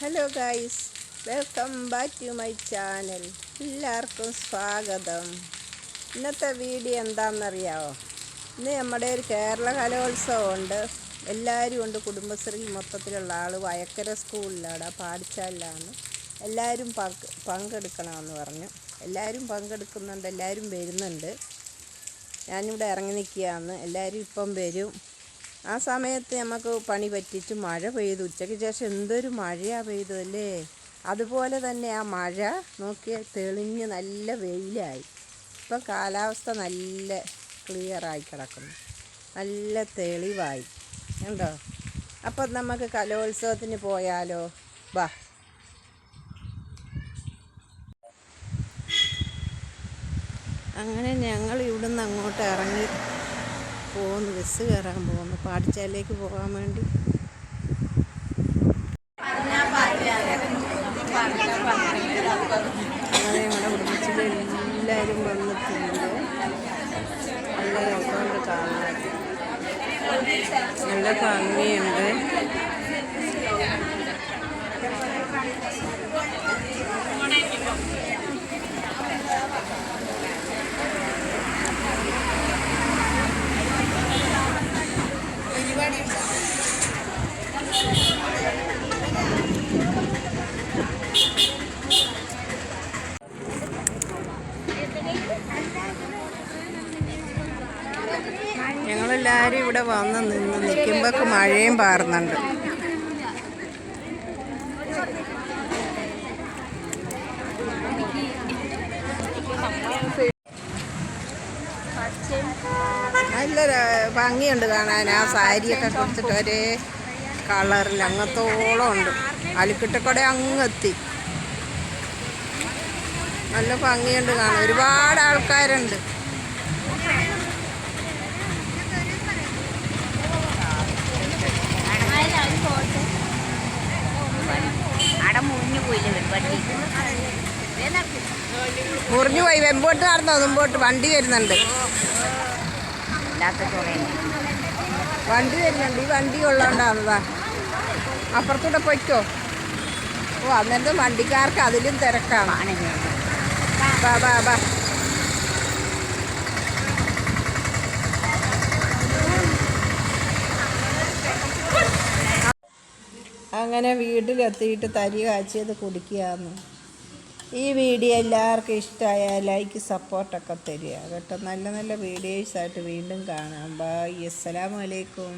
Hello guys welcome back to my channel എല്ലാവർക്കും സ്വാഗതം. ഇന്നത്തെ വീഡിയോ എന്താണെന്നറിയാമോ ഇന്ന് നമ്മുടെ ഒരു കേരള കലോത്സവമുണ്ട്. എല്ലാവരും ഉണ്ട്. കുടുംബശ്രീ മൊത്തത്തിലുള്ള ആൾ വയക്കര സ്കൂളിലാണ് പാടിച്ചാലിലാണ് എല്ലാവരും പങ്ക് പങ്കെടുക്കണമെന്ന് പറഞ്ഞു. എല്ലാവരും പങ്കെടുക്കുന്നുണ്ട്. എല്ലാവരും വരുന്നുണ്ട്. ഞാനിവിടെ ഇറങ്ങി നിൽക്കുകയാണ്. എല്ലാവരും ഇപ്പം വരും. ആ സമയത്ത് നമുക്ക് പണി പറ്റിച്ച് മഴ പെയ്തു. ഉച്ചയ്ക്ക് ശേഷം എന്തൊരു മഴയാണ് പെയ്തതല്ലേ അതുപോലെ തന്നെ ആ മഴ നോക്കിയാൽ തെളിഞ്ഞ് നല്ല വെയിലായി. ഇപ്പം കാലാവസ്ഥ നല്ല ക്ലിയറായി കിടക്കുന്നു. നല്ല തെളിവായി. ഉണ്ടോ അപ്പം നമുക്ക് കലോത്സവത്തിന് പോയാലോ? വാ. അങ്ങനെ ഞങ്ങൾ ഇവിടുന്ന് അങ്ങോട്ട് ഇറങ്ങി. പോകുന്നു ബസ് കയറാൻ പോകുന്നു. പാടിച്ചാലേക്ക് പോകാൻ വേണ്ടി. അങ്ങനെ ഞങ്ങളുടെ കുടുംബത്തിലെ എല്ലാവരും വന്നിട്ടുണ്ട്. എല്ലാവരും കാണാൻ. നല്ല ഭംഗിയുണ്ട്. ഞങ്ങളെല്ലാവരും ഇവിടെ വന്ന് നിന്ന് നിൽക്കുമ്പോഴൊക്കെ മഴയും പാറുന്നുണ്ട്. നല്ല ഭംഗിയുണ്ട് കാണാൻ. ആ സാരിയൊക്കെ കൊടുത്തിട്ട് ഒരേ കളറിൽ അങ്ങത്തോളം ഉണ്ട്. അലിക്കിട്ടക്കൂടെ അങ്ങെത്തി നല്ല ഭംഗിയുണ്ട് കാണാൻ. ഒരുപാട് ആൾക്കാരുണ്ട്. മുറിഞ്ഞു പോയി. വെമ്പോട്ട് നടന്നോ? മുമ്പോട്ട് വണ്ടി വരുന്നുണ്ട്. വണ്ടി വരുന്നുണ്ട്. ഈ വണ്ടി ഉള്ളതുകൊണ്ടാണതാ അപ്പുറത്തൂടെ പൊയ്ക്കോ. ഓ അന്നേരത്തെ വണ്ടിക്കാർക്ക് അതിലും തിരക്കാണ്. ബാ ബാ ബാ അങ്ങനെ വീട്ടിലെത്തിയിട്ട് തരി കാച്ചിയത് കുടിക്കുകയെന്ന് ഈ വീഡിയോ എല്ലാവർക്കും ഇഷ്ടമായ ലൈക്ക് സപ്പോർട്ടൊക്കെ തരിക. കേട്ടോ നല്ല നല്ല വീഡിയോസായിട്ട് വീണ്ടും കാണാം. ബൈ. അസ്സലാമലൈക്കും